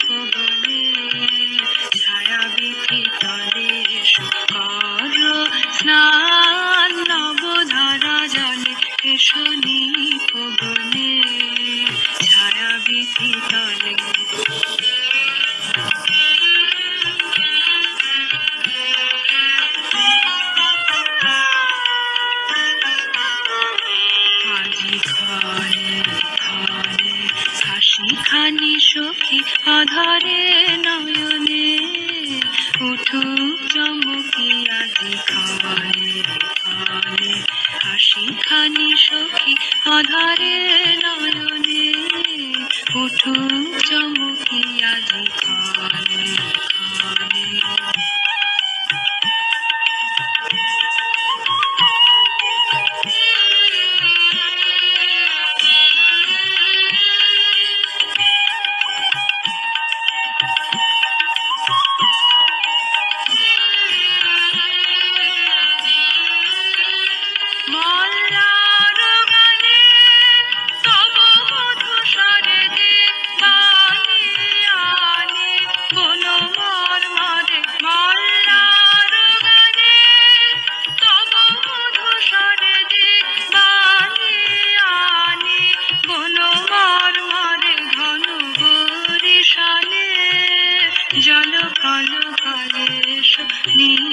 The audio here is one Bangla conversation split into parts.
পবনে ছায়া বিধি তলে শুকর স্নান নবধারা জলে শনি পবনে ছায়া বিধি তলে আধারে নয়নে উঠুক চমকিয়া ঘরে হাসি খানি সখী জল কালো কালেশ নিপ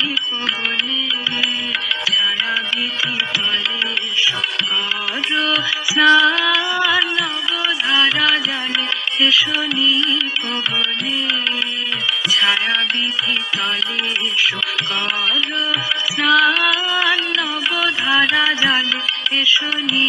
শনি পবনে ছায়া বিধি তলে সকর স্নান নবধারা জলে শনি